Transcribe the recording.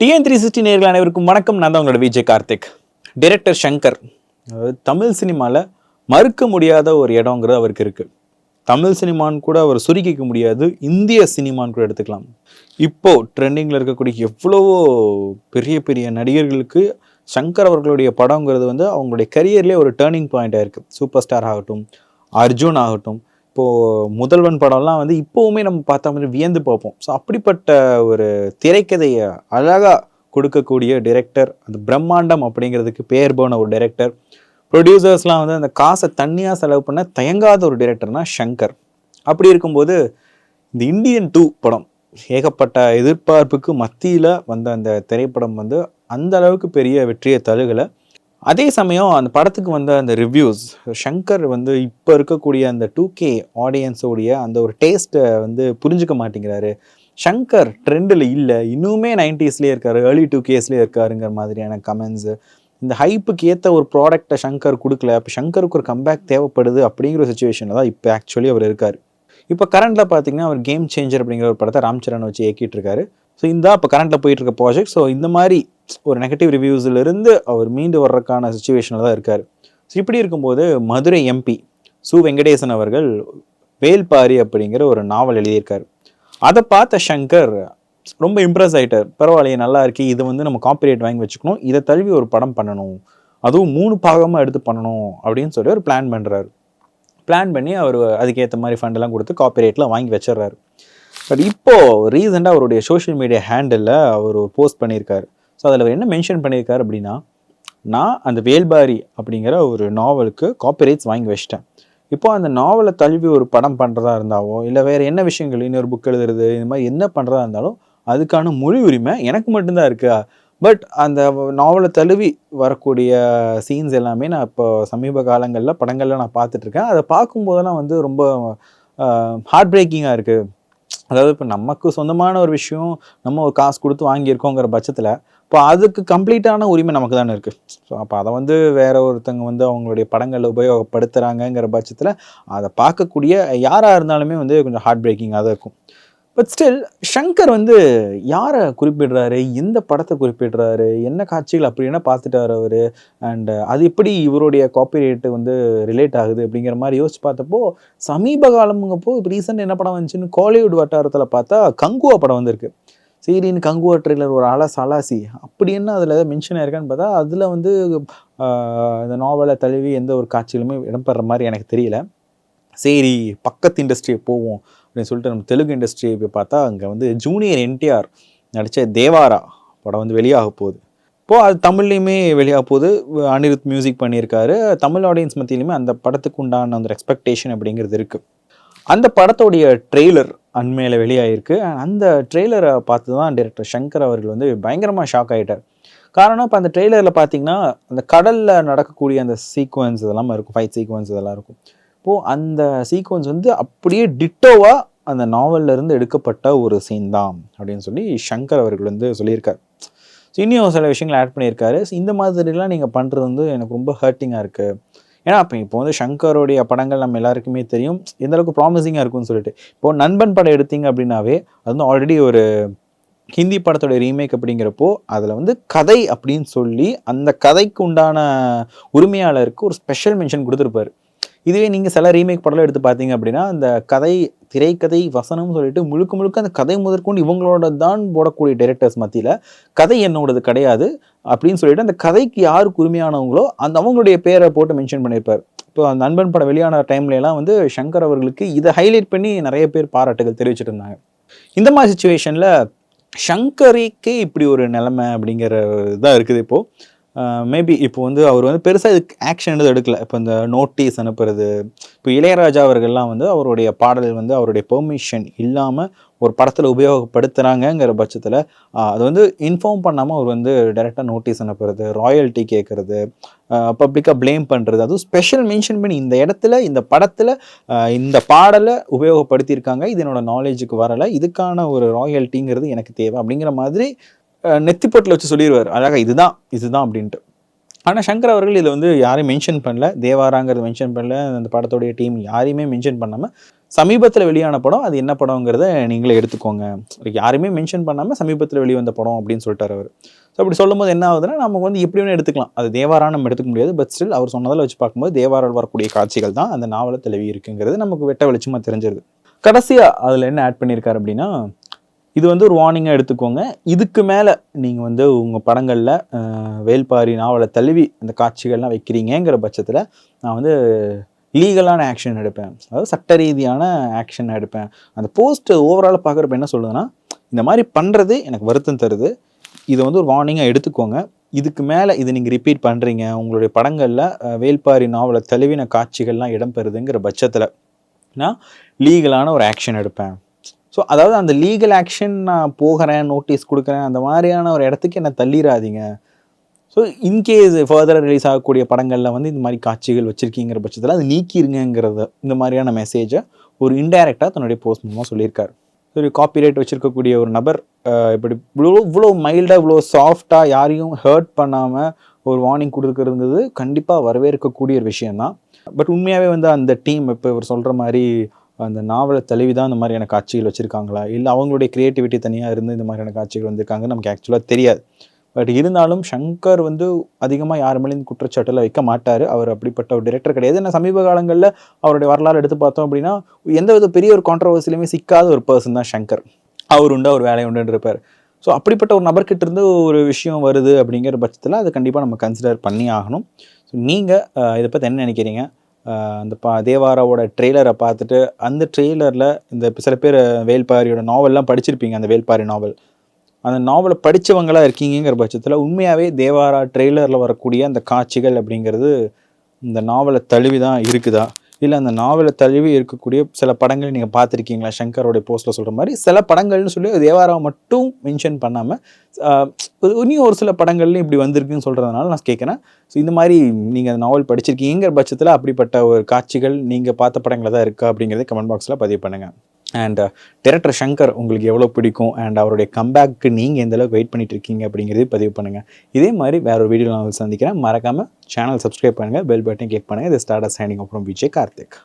TN three sixty நேர்கள் அனைவருக்கும் வணக்கம். நான் தான் உங்களோட விஜய் கார்த்திக். டிரெக்டர் சங்கர் அதாவது தமிழ் சினிமாவில் மறுக்க முடியாத ஒரு இடங்கிறது அவருக்கு இருக்குது தமிழ் சினிமான்னு கூட அவர் சுருக்கிக்க முடியாது. இந்திய சினிமான்னு கூட எடுத்துக்கலாம். இப்போது ட்ரெண்டிங்கில் இருக்கக்கூடிய எவ்வளவோ பெரிய பெரிய நடிகர்களுக்கு சங்கர் அவர்களுடைய படங்கிறது வந்து அவங்களுடைய கரியர்லேயே ஒரு டேர்னிங் பாயிண்ட்டாக இருக்குது சூப்பர் ஸ்டார் ஆகட்டும் அர்ஜுன் ஆகட்டும் இப்போது முதல்வன் படம்லாம் வந்து இப்போவுமே நம்ம பார்த்தா மாதிரி வியந்து பார்ப்போம். ஸோ அப்படிப்பட்ட ஒரு திரைக்கதையை அழகாக கொடுக்கக்கூடிய டிரெக்டர் அந்த பிரம்மாண்டம் அப்படிங்கிறதுக்கு பேர் போன ஒரு டிரெக்டர் ப்ரொடியூசர்ஸ்லாம் வந்து அந்த காசை தண்ணியாக செலவு பண்ண தயங்காத ஒரு டிரெக்டர்னா ஷங்கர் அப்படி இருக்கும்போது இந்த இந்தியன் டூ படம் ஏகப்பட்ட எதிர்பார்ப்புக்கு மத்தியில் வந்த அந்த திரைப்படம் வந்து அந்த அளவுக்கு பெரிய வெற்றியை தழுகலை அதே சமயம் அந்த படத்துக்கு வந்த அந்த ரிவ்யூஸ் ஷங்கர் வந்து இப்போ இருக்கக்கூடிய அந்த டூ கே ஆடியன்ஸோடைய அந்த ஒரு டேஸ்ட்டை வந்து புரிஞ்சுக்க மாட்டேங்கிறாரு. ஷங்கர் ட்ரெண்டில் இல்லை. இன்னுமே நைன்டிஸ்லேயே இருக்காரு ஏர்லி டூ கேஸ்லேயே இருக்காருங்கிற மாதிரியான கமெண்ட்ஸு இந்த ஹைப்புக்கு ஏற்ற ஒரு ப்ராடக்டை ஷங்கர் கொடுக்கல. அப்போ ஷங்கருக்கு ஒரு கம்பேக் தேவைப்படுது அப்படிங்கிற ஒரு சுச்சுவேஷனில் தான் இப்போ ஆக்சுவலி அவர் இருக்கார். இப்போ கரண்டில் பார்த்தீங்கன்னா அவர் கேம் சேஞ்சர் அப்படிங்கிற ஒரு படத்தை ராம் சரண் வச்சு இயக்கிட்டு இருக்காரு. ஸோ இந்த இப்போ கரண்ட்டில் போயிட்டு இருக்க ப்ராஜெக்ட் ஸோ இந்த மாதிரி ஒரு நெகட்டிவ் ரிவ்யூஸ்லேருந்து அவர் மீண்டு வர்றதுக்கான சுச்சுவேஷனில் தான் இருக்கார். ஸோ இப்படி இருக்கும்போது மதுரை எம்பி சு வெங்கடேசன் அவர்கள் வேல்பாரி அப்படிங்கிற ஒரு நாவல் எழுதியிருக்கார். அதை பார்த்த சங்கர் ரொம்ப இம்ப்ரெஸ் ஆகிட்டார் பரவாயில்லையே நல்லா இருக்கு இது வந்து நம்ம காப்பிரைட் வாங்கி வச்சுக்கணும். இதை தழுவி ஒரு படம் பண்ணணும். அதுவும் மூணு பாகமாக எடுத்து பண்ணணும் அப்படின்னு சொல்லி ஒரு பிளான் பண்ணுறாரு பிளான் பண்ணி அவர் அதுக்கேற்ற மாதிரி ஃபண்டெல்லாம் கொடுத்து காப்பிரைட்லாம் வாங்கி வச்சிடுறாரு. பட் இப்போது ரீசெண்டாக அவருடைய சோஷியல் மீடியா ஹேண்டிலில் அவர் போஸ்ட் பண்ணியிருக்காரு. ஸோ அதில் அவர் என்ன மென்ஷன் பண்ணியிருக்காரு அப்படின்னா நான் அந்த வேல்பாரி அப்படிங்கிற ஒரு நாவலுக்கு காப்பிரைட்ஸ் வாங்கி வச்சிட்டேன். இப்போ அந்த நாவலை தழுவி ஒரு படம் பண்ணுறதா இருந்தாவோ இல்லை வேறு என்ன விஷயங்கள் இன்னொரு புக் எழுதுறது இந்த மாதிரி என்ன பண்ணுறதா இருந்தாலும் அதுக்கான மொழி உரிமை எனக்கு மட்டும்தான் இருக்கா. பட் அந்த நாவலை தழுவி வரக்கூடிய சீன்ஸ் எல்லாமே நான் இப்போ சமீப காலங்களில் படங்களில் நான் பார்த்துட்ருக்கேன் அதை பார்க்கும்போதெல்லாம் வந்து ரொம்ப ஹார்ட் பிரேக்கிங்காக இருக்குது அதாவது இப்போ நமக்கு சொந்தமான ஒரு விஷயம் நம்ம ஒரு காசு கொடுத்து வாங்கியிருக்கோங்கிற பட்சத்தில் இப்போ அதுக்கு கம்ப்ளீட்டான உரிமை நமக்கு தானே இருக்குது ஸோ அப்போ அதை வந்து வேற ஒருத்தங்க வந்து அவங்களுடைய படங்களை உபயோகப்படுத்துகிறாங்கங்கிற பட்சத்தில் அதை பார்க்கக்கூடிய யாராக இருந்தாலுமே வந்து கொஞ்சம் ஹார்ட் பிரேக்கிங்காக தான் இருக்கும். பட் ஸ்டில் ஷங்கர் வந்து யாரை குறிப்பிடுறாரு? எந்த படத்தை குறிப்பிடுறாரு? என்ன காட்சிகள் அப்படி என்ன பார்த்துட்டாரு அவர்? அண்ட் அது எப்படி இவருடைய காப்பிரைட்டு வந்து ரிலேட் ஆகுது அப்படிங்கிற மாதிரி யோசிச்சு பார்த்தப்போ சமீப காலமுங்கப்போ இப்போ ரீசெண்ட் என்ன படம் வந்துச்சுன்னு கோலிவுட் வட்டாரத்தில் பார்த்தா கங்குவா படம் வந்திருக்கு. சரின்னு கங்குவா ட்ரெய்லர் ஒரு அலஸ் அலாசி அப்படி என்ன அதில் ஏதாவது மென்ஷன் ஆயிருக்கான்னு பார்த்தா அதில் வந்து இந்த நாவலை தழுவி எந்த ஒரு காட்சியிலுமே இடம்பெற மாதிரி எனக்கு தெரியல. சரி பக்கத்து இண்டஸ்ட்ரியை போவோம் அப்படின்னு சொல்லிட்டு நம்ம தெலுங்கு இண்டஸ்ட்ரியை போய் பார்த்தா அங்கே வந்து ஜூனியர் என்டிஆர் நடித்த தேவாரா படம் வந்து வெளியாக போகுது. இப்போது அது தமிழ்லையுமே வெளியாக போகுது. அனிருத் மியூசிக் பண்ணியிருக்காரு. தமிழ் ஆடியன்ஸ் மத்தியிலுமே அந்த படத்துக்கு உண்டான அந்த எக்ஸ்பெக்டேஷன் அப்படிங்கிறது இருக்குது அந்த படத்தோடைய ட்ரெய்லர் அண்மையில் வெளியாகிருக்கு அந்த ட்ரெய்லரை பார்த்து தான் டைரக்டர் சங்கர் அவர்கள் வந்து பயங்கரமாக ஷாக் ஆகிட்டார் காரணம் இப்போ அந்த ட்ரெய்லரில் பார்த்தீங்கன்னா அந்த கடலில் நடக்கக்கூடிய அந்த சீக்வன்ஸ் இதெல்லாம் இருக்கும் ஃபைட் சீக்வன்ஸ் இதெல்லாம் இருக்கும். இப்போது அந்த சீக்வன்ஸ் வந்து அப்படியே டிட்டோவாக அந்த நாவல்ல இருந்து எடுக்கப்பட்ட ஒரு சீன் தான் அப்படின்னு சொல்லி சங்கர் அவர்கள் வந்து சொல்லியிருக்கார். ஸோ இன்னும் சில விஷயங்கள் ஆட் பண்ணியிருக்காரு. இந்த மாதிரிலாம் நீங்கள் பண்ணுறது வந்து எனக்கு ரொம்ப ஹர்ட்டிங்காக இருக்குது ஏன்னா இப்போ இப்போ வந்து சங்கருடைய படங்கள் நம்ம எல்லாருக்குமே தெரியும். எந்த அளவுக்கு ப்ராமிசிங்காக இருக்கும்னு சொல்லிட்டு. இப்போ நண்பன் படம் எடுத்தீங்க அப்படின்னாவே அது வந்து ஆல்ரெடி ஒரு ஹிந்தி படத்தோட ரீமேக் அப்படிங்கிறப்போ அதில் வந்து கதை அப்படின்னு சொல்லி அந்த கதைக்கு உண்டான உரிமையாளருக்கு ஒரு ஸ்பெஷல் மென்ஷன் கொடுத்துருப்பாரு. இதுவே நீங்கள் சில ரீமேக் படம்லாம் எடுத்து பார்த்தீங்க அப்படின்னா அந்த கதை திரைக்கதை வசனம்னு சொல்லிட்டு முழுக்க முழுக்க அந்த கதை முதற்கொண்டு இவங்களோட தான் போடக்கூடிய டைரக்டர்ஸ் மத்தியில் கதை என்னோடது கிடையாது அப்படின்னு சொல்லிட்டு அந்த கதைக்கு யாருக்கு உரிமையானவங்களோ அந்த அவங்களுடைய பேரை போட்டு மென்ஷன் பண்ணியிருப்பார். இப்போ அந்த நண்பன் படம் வெளியான டைம்லலாம் வந்து சங்கர் அவர்களுக்கு இதை ஹைலைட் பண்ணி நிறைய பேர் பாராட்டுகள் தெரிவிச்சிட்டு இருந்தாங்க. இந்த மாதிரி சுச்சுவேஷனில் ஷங்கரிக்கே இப்படி ஒரு நிலைமை அப்படிங்கிற இதாக இருக்குது இப்போது மேபி இப்போ வந்து அவர் வந்து பெருசாக இதுக்கு ஆக்ஷன் எதுவும் எடுக்கல. இப்போ இந்த நோட்டீஸ் அனுப்புறது இப்போ இளையராஜா அவர்கள்லாம் வந்து அவருடைய பாடல் வந்து அவருடைய பெர்மிஷன் இல்லாமல் ஒரு படத்தில் உபயோகப்படுத்துகிறாங்கங்கிற பட்சத்தில் அது வந்து இன்ஃபார்ம் பண்ணாமல் அவர் வந்து டைரெக்டாக நோட்டீஸ் அனுப்புறது ராயல்ட்டி கேட்குறது பப்ளிக்காக ப்ளேம் பண்ணுறது அதுவும் ஸ்பெஷல் மென்ஷன் பண்ணி இந்த இடத்துல இந்த படத்தில் இந்த பாடலை உபயோகப்படுத்தியிருக்காங்க. இது என்னோடய நாலேஜுக்கு வரலை. இதுக்கான ஒரு ராயல்ட்டிங்கிறது எனக்கு தேவை அப்படிங்கிற மாதிரி நெத்திப்பட்டில் வச்சு சொல்லிடுவார் அழகாக இதுதான் இதுதான் அப்படின்ட்டு. ஆனால் சங்கர் அவர்கள் இதில் வந்து யாரையும் மென்ஷன் பண்ணல. தேவாராங்கிறது மென்ஷன் பண்ணல. அந்த படத்தோடைய டீம் யாரையுமே மென்ஷன் பண்ணாமல் சமீபத்தில் வெளியான படம் அது என்ன படங்கிறத நீங்களே எடுத்துக்கோங்க. யாருமே மென்ஷன் பண்ணாமல் சமீபத்தில் வெளிவந்த படம் அப்படின்னு சொல்லிட்டார் அவர். ஸோ அப்படி சொல்லும்போது என்ன ஆகுதுன்னா நமக்கு வந்து எப்படி வேணும் எடுத்துக்கலாம். அது தேவாரா நம்ம எடுத்துக்க முடியாது. பட் ஸ்டில் அவர் சொன்னதில் வச்சு பார்க்கும்போது தேவாரால் வரக்கூடிய காட்சிகள் தான் அந்த நாவலை தெளிவி இருக்குங்கிறது நமக்கு வெட்ட வெளிச்சமாக தெரிஞ்சிருது. கடைசியாக அதில் என்ன ஆட் பண்ணியிருக்காரு அப்படின்னா இது வந்து ஒரு வார்னிங்காக எடுத்துக்கோங்க. இதுக்கு மேலே நீங்கள் வந்து உங்கள் படங்களில் வேல்பாரி நாவலை தழுவி அந்த காட்சிகள்லாம் வைக்கிறீங்கங்கிற பட்சத்தில் நான் வந்து லீகலான ஆக்ஷன் எடுப்பேன். அதாவது சட்ட ரீதியான ஆக்ஷன் எடுப்பேன். அந்த போஸ்ட் ஓவராலாக பார்க்குறப்ப என்ன சொல்லுதுன்னா இந்த மாதிரி பண்ணுறது எனக்கு வருத்தம் தருது. இதை வந்து ஒரு வார்னிங்காக எடுத்துக்கோங்க. இதுக்கு மேலே இது நீங்கள் ரிப்பீட் பண்ணுறீங்க உங்களுடைய படங்களில் வேல்பாரி நாவலை தழுவின காட்சிகள்லாம் இடம்பெறுதுங்கிற பட்சத்தில் நான் லீகலான ஒரு ஆக்ஷன் எடுப்பேன். ஸோ அதாவது அந்த லீகல் ஆக்ஷன் நான் போகிறேன் நோட்டீஸ் கொடுக்குறேன் அந்த மாதிரியான ஒரு இடத்துக்கு என்ன தள்ளிடாதீங்க so in case further release ஆகக்கூடிய படங்களில் வந்து இந்த மாதிரி காட்சிகள் வச்சுருக்கீங்கிற பட்சத்தில் அது நீக்கிருங்கிறத இந்த மாதிரியான மெசேஜை ஒரு இன்டைரக்டாக தன்னுடைய போஸ்ட் மூலமாக சொல்லியிருக்காரு. ஒரு காப்பிரைட் வச்சுருக்கக்கூடிய ஒரு நபர் இப்படி இவ்வளோ இவ்வளோ மைல்டாக இவ்வளோ சாஃப்டாக யாரையும் ஹர்ட் பண்ணாமல் ஒரு வார்னிங் கொடுக்குறதுங்கிறது கண்டிப்பாக வரவேற்கக்கூடிய ஒரு விஷயம்தான். பட் உண்மையாகவே வந்து அந்த டீம் இப்போ இவர் சொல்கிற மாதிரி அந்த நாவலை தழுவி தான் இந்த மாதிரியான காட்சிகள் வச்சுருக்காங்களா? இல்லை அவங்களுடைய க்ரியேட்டிவிட்டி தனியாக இருந்து இந்த மாதிரியான காட்சிகள் வந்திருக்காங்க நமக்கு ஆக்சுவலாக தெரியாது. பட் இருந்தாலும் சங்கர் வந்து அதிகமாக யார் மேலேயும் குற்றச்சாட்டில் வைக்க மாட்டார். அவர் அப்படிப்பட்ட ஒரு டிரெக்டர் கிடையாது. ஏன்னா சமீப காலங்களில் அவருடைய வரலாறு எடுத்து பார்த்தோம் அப்படின்னா எந்த வித பெரிய ஒரு கான்ட்ரவர்சிலையுமே சிக்காத ஒரு பர்சன் தான் சங்கர். அவர் உண்டு அவர் வேலை உண்டுன்னு இருப்பார். ஸோ அப்படிப்பட்ட ஒரு நபர்கிட்ட இருந்து ஒரு விஷயம் வருது அப்படிங்கிற பட்சத்தில் அதை கண்டிப்பாக நம்ம கன்சிடர் பண்ணி ஆகணும். ஸோ நீங்கள் இதை பற்றி என்ன நினைக்கிறீங்க? அந்த பா தேவாராவோட ட்ரெய்லரை பார்த்துட்டு அந்த ட்ரெய்லரில் இந்த சில பேர் வேல்பாரியோட நாவல்லாம் படிச்சிருப்பீங்க அந்த வேல்பாரி நாவல். அந்த நாவலை படித்தவங்களா இருக்கீங்கிற பட்சத்தில் உண்மையாகவே தேவாரா ட்ரெய்லரில் வரக்கூடிய அந்த காட்சிகள் அப்படிங்கிறது இந்த நாவலை தழுவி தான் இருக்குதா? இல்லை அந்த நாவலை தழுவி இருக்கக்கூடிய சில படங்கள் நீங்கள் பார்த்துருக்கீங்களா? சங்கரோடைய போஸ்ட்டில் சொல்கிற மாதிரி. சில படங்கள்னு சொல்லி தேவாராவை மட்டும் மென்ஷன் பண்ணாமல் இன்னும் ஒரு சில படங்கள்லையும் இப்படி வந்திருக்குன்னு சொல்கிறதுனால நான் கேட்குறேன். ஸோ இந்த மாதிரி நீங்கள் அந்த நாவல் படிச்சிருக்கீங்கிற பட்சத்தில் அப்படிப்பட்ட ஒரு காட்சிகள் நீங்கள் பார்த்த படங்களில் தான் இருக்கா அப்படிங்கிறத கமெண்ட் பாக்ஸில் பதிவு பண்ணுங்கள் அண்ட் டேரக்டர் சங்கர் உங்களுக்கு எவ்வளோ பிடிக்கும்? அண்ட் அவருடைய கம்பேக்கு நீங்கள் எந்தளவுக்கு வெயிட் பண்ணிட்டு இருக்கீங்க அப்படிங்கிறதையும் பதிவு பண்ணுங்கள் இதே மாதிரி வேற ஒரு வீடியோ நான் சந்திக்கிறேன். மறக்காமல் சேனல் சப்ஸ்கிரைப் பண்ணுங்கள் பெல் பட்டன் கிளிக் பண்ணுங்கள் இது ஸ்டார்ட் சைனிங் அப்புறம் விஜய் கார்த்திக்.